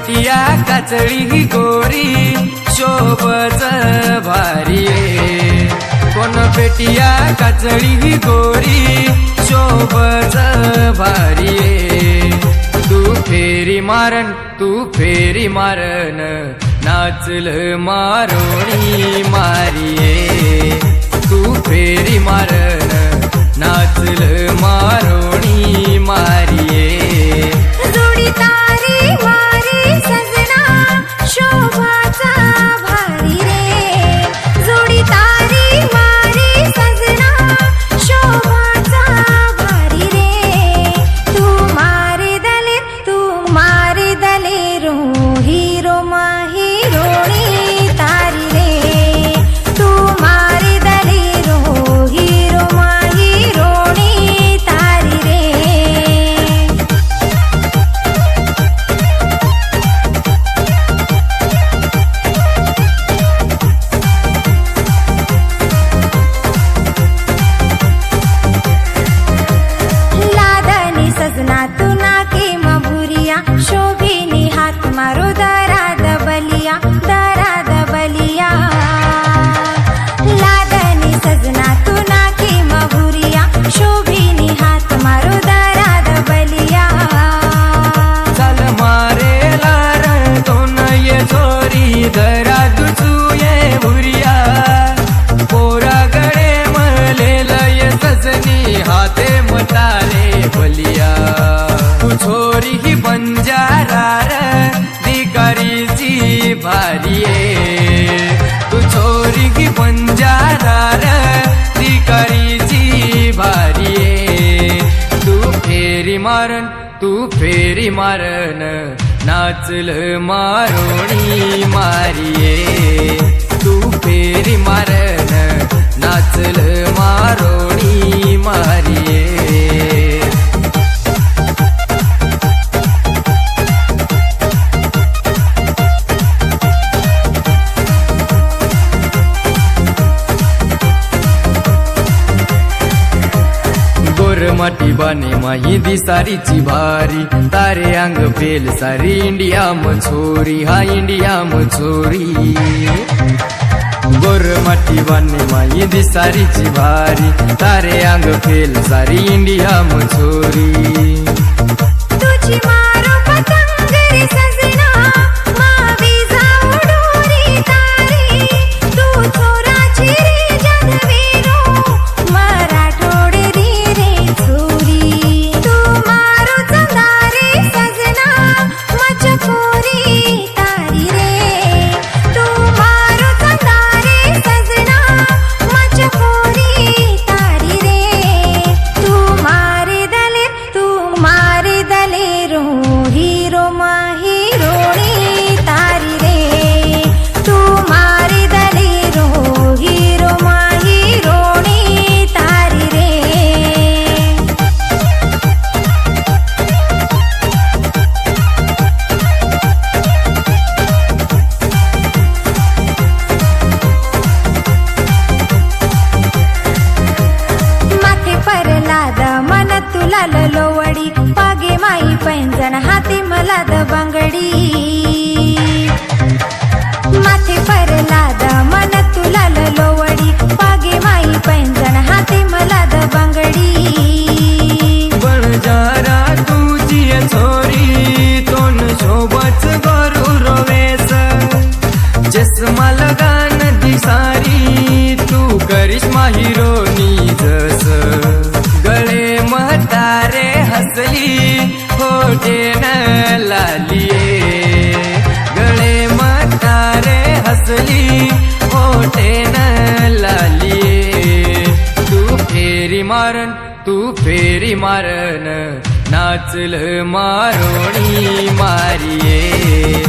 पेटिया काचळी गोरी. शोभच भारी. कोण पेटिया काचळी गोरी. शोभच भारी. तू फेरी मारन तू फेरी मारन. नाचल मारोणी मारिये. तू फेरी मारन नाचल मारो मारन तू फेरी मारन. नाचल मारोणी मारिये. मटी बनेमा हिँदी सारी चिबारी। तारे आङ बेल सारी इन्डियामा छोरी। हा इन्डियामा छोरी। गोरमटी बनेमा हिँदी सारी चिबारी। तारे आङ बेल सारी इन्डियामा छोरी। मन लोवडी पागे माई पैंजण हाती मला द बांगडी. माथे परलाद मन तुला लोवडी पागे माई पैंजण हाती मला द बांगडी बळजारा तुझी छोरी तोन शोभच गरू रोवेस. जस मला गान दिसारी तू करिश्मा हिरो खोटे होटे न लालिये गळे मतारे हसली खोटे न लालिये तू फेरी मारन तू फेरी मारन नाचल मारोणी मारिये।